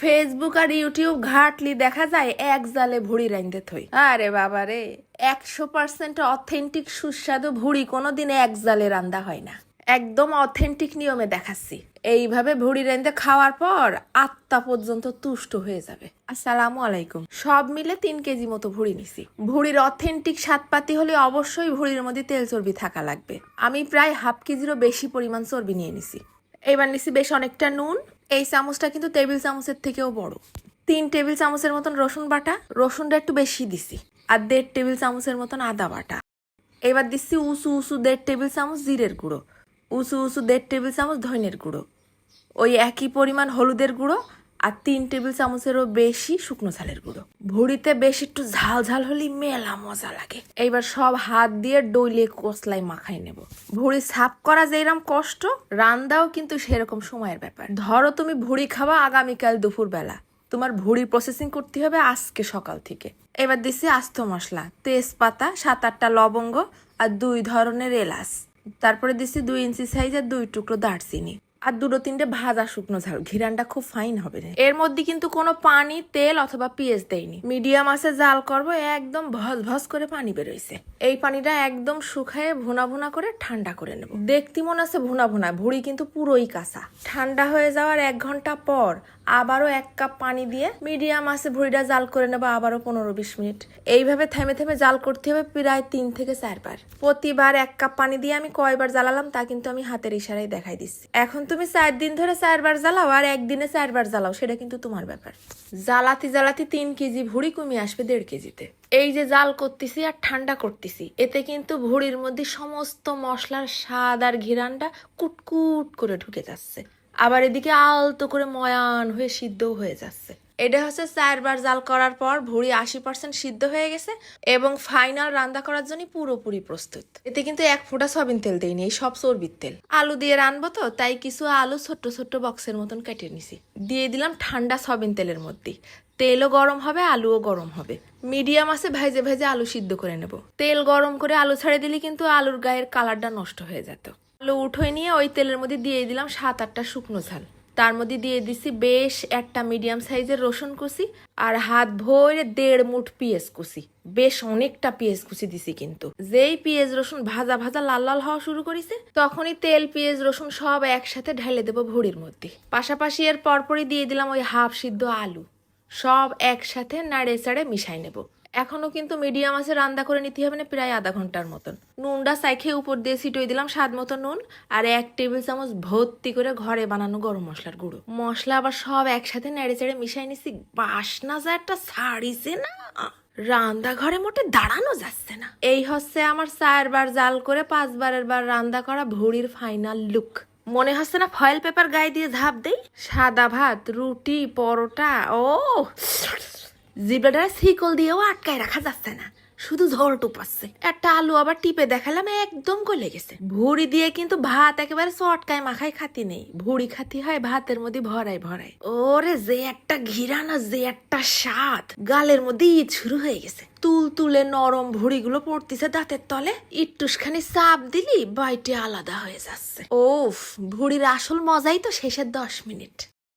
Facebook আর YouTube ঘাটলি দেখা যায়, এক জালে ভুড়ি রাইন্দে থই। আরে বাবা রে, একশো পার্সেন্ট অথেন্টিক সুস্বাদু ভুড়ি কোনোদিন এক জালে রান্দা হয় না। একদম অথেন্টিক নিয়মে দেখাচ্ছি। এইভাবে ভুড়ি রেঁধে খাওয়ার পর আত্মা পর্যন্ত তুষ্ট হয়ে যাবে। আসসালামু আলাইকুম। সব মিলে তিন কেজি মতো ভুড়ি নিছি। ভুড়ির অথেন্টিক স্বাদপাতি হলে অবশ্যই ভুড়ির মধ্যে তেল চর্বি থাকা লাগবে। আমি প্রায় হাফ কেজিরও বেশি পরিমাণ চর্বি নিয়ে নিছি। এবার নিছি বেশ অনেকটা নুন এই চামচটা কিন্তু টেবিল চামচের থেকেও বড়। তিন টেবিল চামচের মতন রসুন বাটা, রসুনটা একটু বেশি দিছি, আর দেড় টেবিল চামচের মতন আদা বাটা। এবার দিচ্ছি উঁচু উঁচু দেড় টেবিল চামচ জিরের গুঁড়ো, উঁচু উঁচু দেড় টেবিল চামচ ধনের গুঁড়ো। ওই একই পরিমাণ হলুদের গুঁড়ো আর তিন টেবিল চামচেরও বেশি শুকনো ঝালের গুঁড়ো। ভুড়িতে বেশ একটু ঝাল ঝাল হলে মেলা মজা লাগে। এইবার সব হাত দিয়ে ডইলে কসলাই মাখাই নেব। ভুড়ি সাফ করা যেরকম কষ্ট, রান্দাও কিন্তু সেরকম সময়ের ব্যাপার। ধরো তুমি ভুড়ি খাওয়া আগামীকাল দুপুর বেলা তোমার ভুড়ি প্রসেসিং করতে হবে আজকে সকাল থেকে। এবার দিছি আস্ত মশলা, তেজপাতা সাত আটটা লবঙ্গ আর দুই ধরনের এলাচ। তারপরে দিছি দুই ইঞ্চি সাইজের দুই টুকরো দারচিনি। আর দুটো তিনটে ভাজা শুকনো ঝাল। ঘিরানটা খুব ফাইন হবে। এর মধ্যে কিন্তু কোনো পানি, তেল অথবা পেঁয়াজ দেয়নি মিডিয়াম আছে জাল করব, একদম ভস ভস করে পানি বেরোইছে। এই পানিটা একদম শুকায়ে ভুনা ভুনা করে ঠান্ডা করে নেব। দেখতে মনে আছে ভুনা ভুনা, ভুড়ি কিন্তু পুরোই কাঁচা। ঠান্ডা হয়ে যাওয়ার এক ঘণ্টা পর আবারও এক কাপ পানি দিয়ে মিডিয়াম আছে ভুড়িটা জাল করে নেব আবারও পনেরো বিশ মিনিট। এইভাবে থেমে থেমে জাল করতে হবে প্রায় তিন থেকে চারবার। প্রতিবার এক কাপ পানি দিয়ে আমি কয়বার জ্বালালাম তা কিন্তু আমি হাতের ইশারায় দেখাই দিচ্ছি। এখন তুমি চার দিন ধরে চারবার জ্বালাও আর একদিনে চারবার জ্বালাও, সেটা কিন্তু তোমার ব্যাপার। জ্বালাতি জ্বালাতি তিন কেজি ভুড়ি কমিয়ে আসবে দেড় কেজিতে। এই যে জাল করতেছি আর ঠান্ডা করতেছি, এতে কিন্তু ভুড়ির মধ্যে সমস্ত মশলার স্বাদ আর ঘিরানটা কুটকুট করে ঢুকে যাচ্ছে। আবার এদিকে আলতো করে ময়ান হয়ে সিদ্ধও হয়ে যাচ্ছে। এটা হচ্ছে চারবার জাল করার পর ভুড়ি আশি পার্সেন্ট সিদ্ধ হয়ে গেছে এবং ফাইনাল রান্না করার জন্য পুরোপুরি প্রস্তুত। এতে কিন্তু এক ফোঁটা সয়াবিন তেল দেয়নি এই সব চর্বির তেল। আলু দিয়ে রানবো তো, তাই কিছু আলু ছোট্ট ছোট্ট বক্সের মতন কেটে নিছি। দিয়ে দিলাম ঠান্ডা সয়াবিন তেলের মধ্যে। তেলও গরম হবে, আলুও গরম হবে। মিডিয়াম আছে, ভেজে ভেজে আলু সিদ্ধ করে নেব। তেল গরম করে আলু ছাড়ে দিলে কিন্তু আলুর গায়ের কালারটা নষ্ট হয়ে যেত। আলু উঠোয় নিয়ে ওই তেলের মধ্যে দিয়ে দিলাম সাত আটটা শুকনো ঝাল। তার মধ্যে দিয়ে দিছি বেশ একটা মিডিয়াম সাইজের রসুন কুচি আর হাত ভরে দেড় মুঠ পেঁয়াজ কুচি। বেশ অনেকটা পেঁয়াজ কুচি দিছি কিন্তু। যেই পেঁয়াজ রসুন ভাজা ভাজা লাল লাল হওয়া শুরু করেছে, তখনই তেল, পেঁয়াজ, রসুন সব একসাথে ঢেলে দেবো ভুড়ির মধ্যে। পাশাপাশি এর পরপরই দিয়ে দিলাম ওই হাফ সিদ্ধ আলু। সব একসাথে নাড়ে চাড়ে মিশাই নেব। এখনও কিন্তু মিডিয়াম আছে রান্না করে নিতে হবে না, প্রায় আধা ঘণ্টার মতন। নুনটা সাইখে উপর দিয়ে ছিটোই দিলাম স্বাদ মতো নুন, আর এক টেবিল চামচ ভর্তি করে ঘরে বানানো গরম মশলার গুঁড়ো। মশলা আবার সব একসাথে নেড়ে চেড়ে মিশাই নিছি, বাসনা যা একটা ছাড়িছে না। রান্না ঘরে মোটে দাঁড়ানো যাচ্ছে না। এই হচ্ছে আমার চারবার জাল করে পাঁচবারের বার রান্না করা ভুড়ির ফাইনাল লুক মনে হচ্ছে না ফয়েল পেপার গায়ে দিয়ে ঝাঁপ দেই? সাদা ভাত, রুটি, পরোটা, ও! জিবলাটা শিকল দিয়েও আটকায় রাখা যাচ্ছে না। শুধু ঝড় টুপাচ্ছে। একটা আলু আবার টিপে দেখালাম, একদম গলে গেছে। ভুড়ি দিয়ে কিন্তু ভাত একেবারে চটকায় মাখায় খাতি নেই। ভুড়ি খাতি হয় ভাতের মধ্যে ভরাই ভরাই ওরে যে একটা ঘিরা না যে একটা স্বাদ। গালের মধ্যে ঈদ শুরু হয়ে গেছে। তুল তুলে নরম ভুড়িগুলো পড়তেছে দাঁতের তলে। ইট্টুসখানি চাপ দিলি বাইটে আলাদা হয়ে যাচ্ছে। ওফ, ভুড়ির আসল মজাই তো শেষের দশ মিনিট।